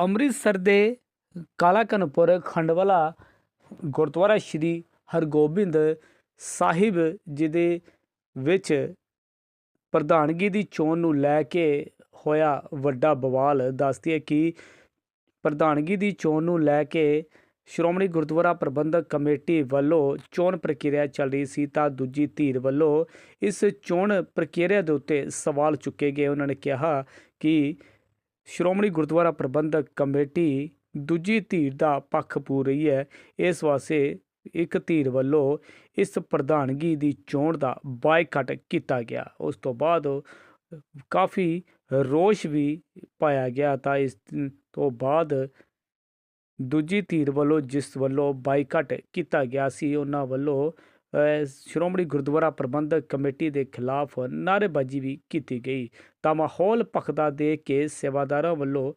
ਅੰਮ੍ਰਿਤਸਰ ਦੇ ਕਾਲਾਕਨਪੁਰ, ਖੰਡਵਾਲਾ, ਗੁਰਦੁਆਰਾ ਸ਼੍ਰੀ ਹਰਗੋਬਿੰਦ ਸਾਹਿਬ ਜੀ ਦੇ ਵਿੱਚ ਪ੍ਰਧਾਨਗੀ ਦੀ ਚੋਣ ਨੂੰ ਲੈ ਕੇ ਹੋਇਆ ਵੱਡਾ ਬਵਾਲ, ਦੱਸਦੀ ਹੈ ਕਿ ਪ੍ਰਧਾਨਗੀ ਦੀ ਚੋਣ ਨੂੰ ਲੈ ਕੇ ਸ਼੍ਰੋਮਣੀ ਗੁਰਦੁਆਰਾ ਪ੍ਰਬੰਧਕ ਕਮੇਟੀ ਵੱਲੋਂ ਚੋਣ ਪ੍ਰਕਿਰਿਆ ਚੱਲ ਰਹੀ ਸੀ ਤਾਂ ਦੂਜੀ ਧਿਰ ਵੱਲੋਂ ਇਸ ਚੋਣ ਪ੍ਰਕਿਰਿਆ ਦੇ ਉੱਤੇ ਸਵਾਲ ਚੁੱਕੇ ਗਏ। ਉਹਨਾਂ ਨੇ ਕਿਹਾ ਕਿ ਸ਼੍ਰੋਮਣੀ ਗੁਰਦੁਆਰਾ ਪ੍ਰਬੰਧਕ ਕਮੇਟੀ ਦੂਜੀ ਧਿਰ ਦਾ ਪੱਖ ਪੂਰ ਰਹੀ ਹੈ। ਇਸ ਵਾਸਤੇ ਇੱਕ ਧਿਰ ਵੱਲੋਂ ਇਸ ਪ੍ਰਧਾਨਗੀ ਦੀ ਚੋਣ ਦਾ ਬਾਈਕਾਟ ਕੀਤਾ ਗਿਆ। ਉਸ ਤੋਂ ਬਾਅਦ ਕਾਫੀ ਰੋਸ਼ ਵੀ ਪਾਇਆ ਗਿਆ ਤਾਂ ਇਸ ਤੋਂ ਬਾਅਦ ਦੂਜੀ ਧਿਰ ਵੱਲੋਂ ਜਿਸ ਵੱਲੋਂ ਬਾਈਕਾਟ ਕੀਤਾ ਗਿਆ ਸੀ, ਉਹਨਾਂ ਵੱਲੋਂ ਸ਼੍ਰੋਮਣੀ ਗੁਰਦੁਆਰਾ ਪ੍ਰਬੰਧਕ ਕਮੇਟੀ ਦੇ ਖਿਲਾਫ ਨਾਅਰੇਬਾਜ਼ੀ ਵੀ ਕੀਤੀ ਗਈ। ਤਾਂ ਮਾਹੌਲ ਪਖਦਾ ਦੇ ਕੇ ਸੇਵਾਦਾਰਾਂ ਵੱਲੋਂ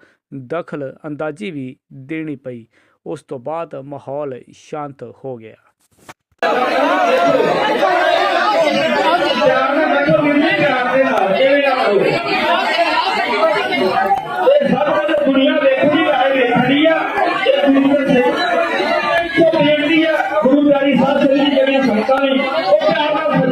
ਦਖਲ ਅੰਦਾਜ਼ੀ ਵੀ ਦੇਣੀ ਪਈ। ਉਸ ਤੋਂ ਬਾਅਦ ਮਾਹੌਲ ਸ਼ਾਂਤ ਹੋ ਗਿਆ। ਦੁਨੀਆ ਵੇਖਦੀ ਆ ਇਹ ਆ। ਗੁਰੂ ਪਿਆਰੀ ਸਾਹਿਬ ਜੀ ਦੀ ਜਿਹੜੀਆਂ ਸੰਗਤਾਂ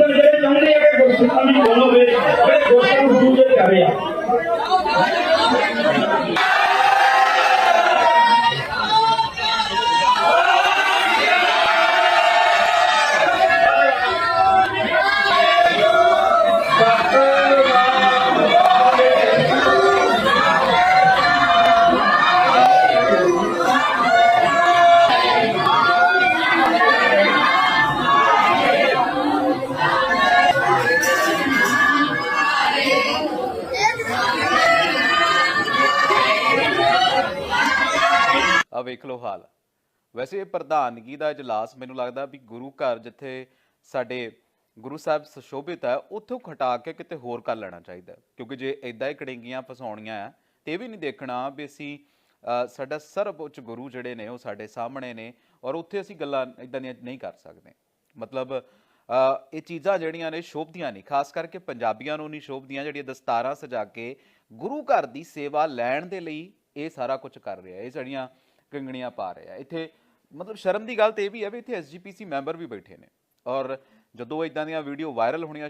ਆ ਵੇਖ ਲਓ ਹਾਲ। ਵੈਸੇ ਇਹ ਪ੍ਰਧਾਨਗੀ ਦਾ ਇਜਲਾਸ ਮੈਨੂੰ ਲੱਗਦਾ ਵੀ ਗੁਰੂ ਘਰ ਜਿੱਥੇ ਸਾਡੇ ਗੁਰੂ ਸਾਹਿਬ ਸੁਸ਼ੋਭਿਤ ਹੈ ਉੱਥੋਂ ਖਟਾ ਕੇ ਕਿਤੇ ਹੋਰ ਕਰ ਲੈਣਾ ਚਾਹੀਦਾ ਕਿਉਂਕਿ ਜੇ ਇਦਾਂ ਹੀ ਕੜਿੰਗੀਆਂ ਫਸਾਉਣੀਆਂ ਆ ਤੇ ਇਹ ਵੀ ਨਹੀਂ ਦੇਖਣਾ ਵੀ ਅਸੀਂ ਅ, ਸਾਡਾ ਸਰਵਉੱਚ ਗੁਰੂ ਜਿਹੜੇ ਨੇ ਉਹ ਸਾਡੇ ਸਾਹਮਣੇ ਨੇ ਔਰ ਉੱਥੇ ਅਸੀਂ ਗੱਲਾਂ ਇਦਾਂ ਦੀਆਂ ਨਹੀਂ ਕਰ ਸਕਦੇ। ਮਤਲਬ ਇਹ ਚੀਜ਼ਾਂ ਜਿਹੜੀਆਂ ਨੇ ਸ਼ੋਭਦੀਆਂ ਨਹੀਂ। ਖਾਸ ਕਰਕੇ ਪੰਜਾਬੀਆਂ ਨੂੰ ਨਹੀਂ ਸ਼ੋਭਦੀਆਂ ਜਿਹੜੀਆਂ ਦਸਤਾਰਾਂ ਸਜਾ ਕੇ ਗੁਰੂ ਘਰ ਦੀ ਸੇਵਾ ਲੈਣ ਦੇ ਲਈ ਇਹ ਸਾਰਾ ਕੁਝ ਕਰ ਰਿਹਾ ਇਹ ਜਿਹੜੀਆਂ ਕੰਗਣੀਆਂ ਪਾ ਰਹੇ ਆ। ਇੱਥੇ ਮਤਲਬ ਸ਼ਰਮ ਦੀ ਗੱਲ ਤੇ ਇਹ ਵੀ ਹੈ ਵੀ ਇੱਥੇ ਐਸਜੀਪੀਸੀ ਮੈਂਬਰ ਵੀ ਬੈਠੇ ਨੇ। ਔਰ ਜਦੋਂ ਇਦਾਂ ਦੀਆਂ ਵੀਡੀਓ ਵਾਇਰਲ ਹੋਣੀਆਂ